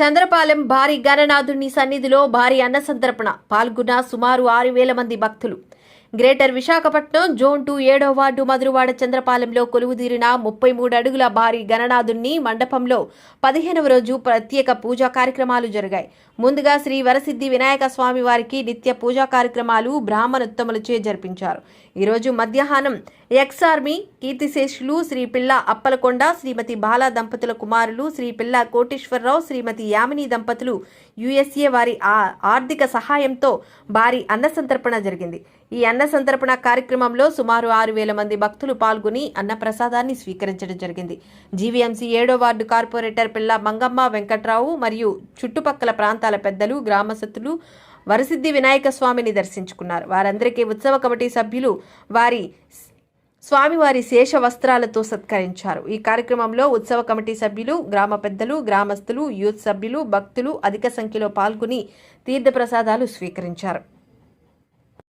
చంద్రపాలెం భారీ గణనాథుని సన్నిధిలో భారీ అన్న సంతర్పణ. పాల్గొన్న సుమారు ఆరు వేల మంది భక్తులు. గ్రేటర్ విశాఖపట్నం జోన్ టూ ఏడో వార్డు మధురవాడ చంద్రపాలెంలో కొలువుదీరిన ముప్పై మూడు అడుగుల భారీ గణనాథుణ్ణి మండపంలో పదిహేనవ రోజు ప్రత్యేక పూజా కార్యక్రమాలు జరిగాయి. ముందుగా శ్రీ వరసిద్ధి వినాయక స్వామి వారికి నిత్య పూజా కార్యక్రమాలు బ్రాహ్మణోత్తములచే జరిపించారు. ఈరోజు మధ్యాహ్నం ఎక్స్ ఆర్మీ కీర్తిశేషులు శ్రీ పిల్ల అప్పలకొండ శ్రీమతి బాలా దంపతుల కుమారులు శ్రీ పిల్ల కోటేశ్వరరావు శ్రీమతి యామిని దంపతులు యుఎస్ఏ వారి ఆర్థిక సహాయంతో భారీ అన్నసంతర్పణ జరిగింది. ఈ అన్న సంతర్పణ కార్యక్రమంలో సుమారు ఆరు వేల మంది భక్తులు పాల్గొని అన్న ప్రసాదాన్ని స్వీకరించడం జరిగింది. జీవీఎంసీ ఏడో వార్డు కార్పొరేటర్ పిల్ల మంగమ్మ వెంకట్రావు మరియు చుట్టుపక్కల ప్రాంతాల పెద్దలు గ్రామస్థులు వరసిద్ధి వినాయక స్వామిని దర్శించుకున్నారు. వారందరికీ ఉత్సవ కమిటీ సభ్యులు వారి స్వామివారి శేష వస్త్రాలతో సత్కరించారు. ఈ కార్యక్రమంలో ఉత్సవ కమిటీ సభ్యులు గ్రామ పెద్దలు గ్రామస్తులు యూత్ సభ్యులు భక్తులు అధిక సంఖ్యలో పాల్గొని తీర్థప్రసాదాలు స్వీకరించారు.